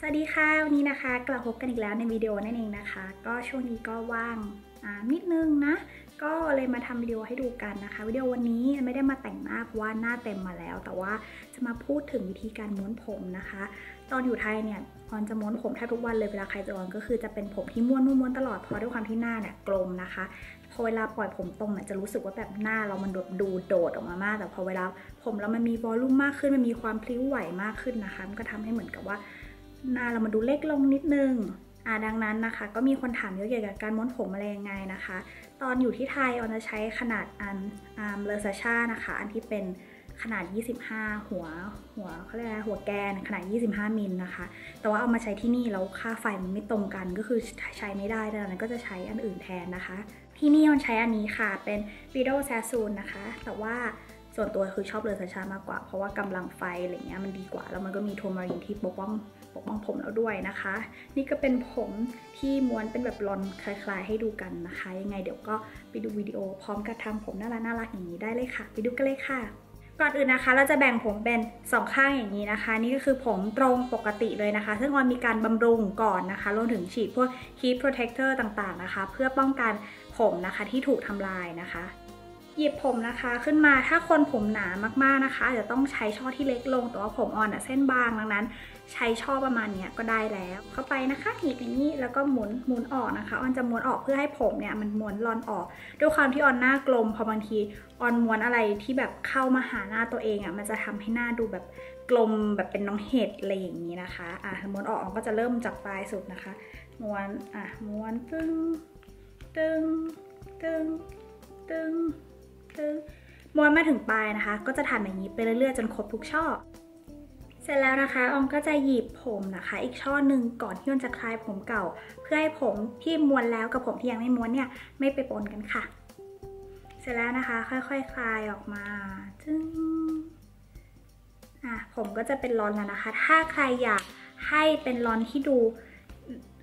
สวัสดีค่ะ วันนี้นะคะกลับพบกันอีกแล้วในวิดีโอนั่นเองนะคะ ก็ช่วงนี้ก็ว่างนิดนึงนะ ก็เลยมาทำวิดีโอให้ดูกันนะคะ วิดีโอวันนี้ไม่ได้มาแต่งหน้าเพราะว่าหน้าเต็มมาแล้ว แต่ว่าจะมาพูดถึงวิธีการม้วนผมนะคะ ตอนอยู่ไทยเนี่ยออนจะม้วนผมแทบทุกวันเลยเวลาใครจะออนก็คือจะเป็นผมที่ม้วนม้วนตลอดเพราะด้วยความที่หน้าเนี่ยกลมนะคะพอเวลาปล่อยผมตรงเนี่ยจะรู้สึกว่าแบบหน้าเรามันดูโดดออกมามาก แต่พอเวลาผมแล้วมันมีวอลลุ่มมากขึ้นมันมีความพลิ้วไหวมากขึ้นนะคะมันก็ทำให้เหมือนกับว่า หน้าเรามาดูเล็กลงนิดนึงอ่าดังนั้นนะคะ ก็มีคนถามเยอะเกี่ยวกับการม้วนผมอะไรยังไงนะคะ ตอนอยู่ที่ไทยออนจะใช้ขนาดอันอัมเลอซาชานะคะ อันที่เป็นขนาด 25 หัว หัวเขาเรียกอะไรหัวแกนขนาด 25 มิลนะคะ แต่ว่าเอามาใช้ที่นี่แล้วค่าไฟมันไม่ตรงกัน ก็คือใช้ไม่ได้ดังนั้นก็จะใช้อันอื่นแทนนะคะ ที่นี่ออนใช้อันนี้ค่ะ เป็น Vido s a s o o n นะคะ แต่ว่าส่วนตัวคือชอบเลอซาชามากกว่า เพราะว่ากำลังไฟอะไรเงี้ยมันดีกว่า แล้วมันก็มีโทมารินที่ปกป้อง กป้องผมแล้วด้วยนะคะ นี่ก็เป็นผมที่ม้วนเป็นแบบลอนคลายๆ ให้ดูกันนะคะ ยังไงเดี๋ยวก็ไปดูวิดีโอพร้อมกับทำผมน่ารักน่ารักอย่างนี้ได้เลยค่ะ ไปดูกันเลยค่ะก่อนอื่นนะคะเราจะแบ่งผมเป็น 2 ข้างอย่างนี้นะคะ นี่ก็คือผมตรงปกติเลยนะคะ ซึ่งออนมีการบำรุงก่อนนะคะรวมถึงฉีดพวก heat protector ต่างๆนะคะ เพื่อป้องกันผมนะคะที่ถูกทำลายนะคะ หยิบผมนะคะขึ้นมาถ้าคนผมหนามากๆนะคะอาจจะต้องใช้ช่อที่เล็กลงแต่ว่าผมอ่อนอะเส้นบางดังนั้น ใช้ช่อประมาณนี้ก็ได้แล้ว เข้าไปนะคะหยิบอย่างนี้แล้วก็หมุนหมุนออกนะคะออนจะม้วนออกเพื่อให้ผมเนี่ยมันม้วนรอนออก ด้วยความที่ออนหน้ากลมพอบางทีออนม้วนอะไรที่แบบเข้ามาหาหน้าตัวเองอะ่ะมันจะทำให้หน้าดูแบบกลมแบบเป็นน้องเห็ดอะไรอย่างนี้นะคะอะม้วนออกออนก็จะเริ่มจากปลายสุดนะคะม้วนอะม้วนตึงตึงตึงตึง ตึงม้วนมาถึงปลายนะคะ ก็จะทำอย่างนี้ไปเรื่อยๆจนครบทุกช่อ เสร็จแล้วนะคะออมก็จะหยิบผมนะคะ อีกช่อหนึ่งก่อนที่ออนจะคลายผมเก่า เพื่อให้ผมที่ม้วนแล้วกับผมที่ยังไม่ม้วนเนี่ยไม่ไปปนกันค่ะ เสร็จแล้วนะคะ ค่อยๆคคลายออกมาจึงอะผมก็จะเป็นรอนแล้วนะคะ ถ้าใครอยากให้เป็นรอนที่ดู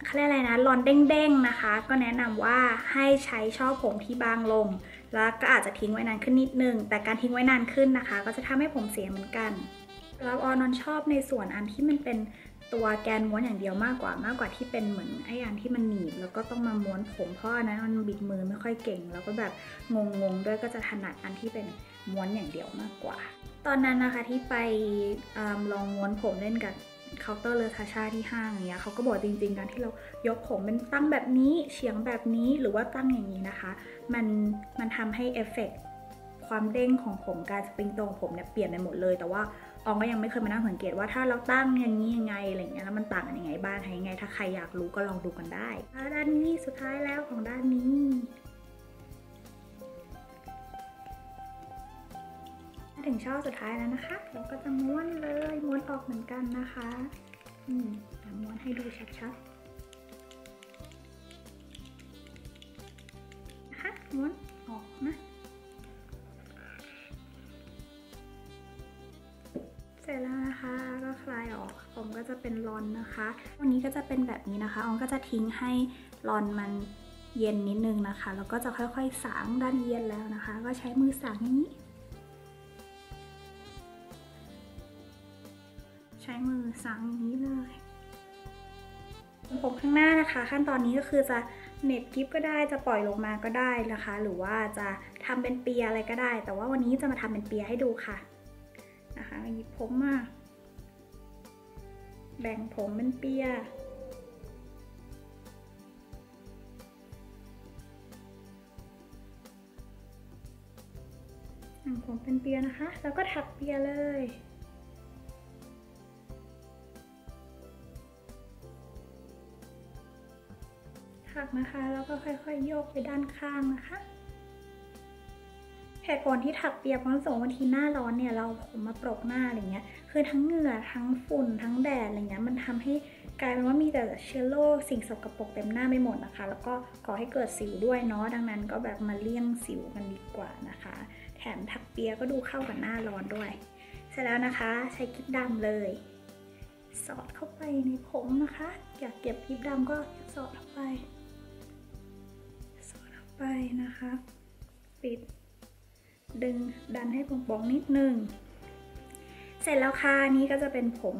เขาเรียกอะไรนะรอนเด้งๆนะคะ ก็แนะนำว่าให้ใช้ช่อผมที่บางลง แล้วก็อาจจะทิ้งไว้นานขึ้นนิดนึง แต่การทิ้งไว้นานขึ้นนะคะ ก็จะทำให้ผมเสียเหมือนกันแล้วออนอนชอบในส่วนอันที่มันเป็นตัวแกนม้วนอย่างเดียวมากกว่ามากกว่าที่เป็นเหมือนไอ้อันที่มันหนีบแล้วก็ต้องมาม้วนผมเพราะอันนั้นมันบิดมือไม่ค่อยเก่ง แล้วก็แบบงงๆด้วยก็จะถนัดอันที่เป็นม้วนอย่างเดียวมากกว่า ตอนนั้นนะคะที่ไปอลองม้วนผมเล่นกับ เคาน์เตอร์เลอทาชาที่ห้างอย่างเงี้ยเขาก็บอกจริงๆการที่เรายกผมเป็นตั้งแบบนี้เฉียงแบบนี้หรือว่าตั้งอย่างนี้นะคะ มันมันทำให้เอฟเฟกความเด้งของผมการสปริงตรงผมเนี่ยเปลี่ยนไปหมดเลย แต่ว่าอองก็ยังไม่เคยมานั่งสังเกตว่าถ้าเราตั้งอย่างนี้ยังไงอะไรเงี้ยแล้วมันต่างกันยังไงบ้างยังไง ถ้าใครอยากรู้ก็ลองดูกันได้ด้านนี้สุดท้ายแล้วของด้านนี้ ถึงช่อสุดท้ายแล้วนะคะ เราก็จะม้วนเลยม้วนออกเหมือนกันนะคะ อืมม้วนให้ดูชัดๆนะคะม้วนออกนะเสร็จแล้วนะคะก็คลายออกผมก็จะเป็นรอนนะคะวันนี้ก็จะเป็นแบบนี้นะคะอองก็จะทิ้งให้รอนมันเย็นนิดนึงนะคะ แล้วก็จะค่อยๆสางด้านเย็นแล้วนะคะ ก็ใช้มือสางอย่างนี้ ใช้มือสางอย่างนี้เลยผมข้างหน้านะคะ ขั้นตอนนี้ก็คือจะเน็ตกิฟก็ได้จะปล่อยลงมาก็ได้นะคะ หรือว่าจะทำเป็นเปียอะไรก็ได้ แต่ว่าวันนี้จะมาทำเป็นเปียให้ดูค่ะนะคะหยิบผมมาแบ่งผมเป็นเปียแบ่งผมเป็นเปียนะคะ แล้วก็ถักเปียเลยักนะคะ แล้วก็ค่อยๆโยกไปด้านข้างนะคะเหตุผลที่ถักเปียกเพราะสมบางทีหน้าร้อนเนี่ยเราผมมาปรกหน้าอะไรเงี้ย คือทั้งเหงื่อทั้งฝุ่นทั้งแดดอะไรเงี้ยมันทำให้กลายเป็นว่ามีแต่เชื้อโรคสิ่งสกปรกเต็มหน้าไม่หมดนะคะ แล้วก็ก่อให้เกิดสิวด้วยเนาะดังนั้นก็แบบมาเลี่ยงสิวกันดีกว่านะคะ แถมถักเปียก็ดูเข้ากับหน้าร้อนด้วย เสร็จแล้วนะคะใช้กิ๊บดำเลย สอดเข้าไปในผมนะคะ อยากเก็บกิ๊บดำก็สอดเข้าไป ไปนะคะ ปิด ดึงดันให้ป่องๆนิดนึง เสร็จแล้วค่ะนี่ก็จะเป็นผม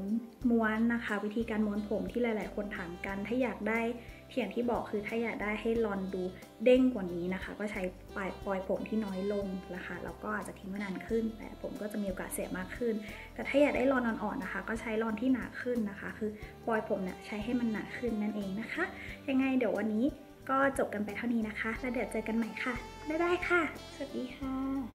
ม้วนนะคะ วิธีการม้วนผมที่หลาย ๆ คนถามกัน ถ้าอยากได้เที่อย่างที่บอกคือถ้าอยากได้ให้รอนดูเด้งกว่านี้นะคะ ก็ใช้ปลายปลอยผมที่น้อยลงนะคะแล้วก็อาจจะทิ้งไว้นานขึ้น แต่ผมก็จะมีโอกาสเสียมากขึ้น แต่ถ้าอยากได้รอนอ่อนๆนะคะ ก็ใช้รอนที่หนาขึ้นนะคะ คือปลอยผมเนี่ยใช้ให้มันหนาขึ้นนั่นเองนะคะ ยังไงเดี๋ยววันนี้ ก็จบกันไปเท่านี้นะคะ แล้วเดี๋ยวเจอกันใหม่ค่ะ บ๊ายบายค่ะ สวัสดีค่ะ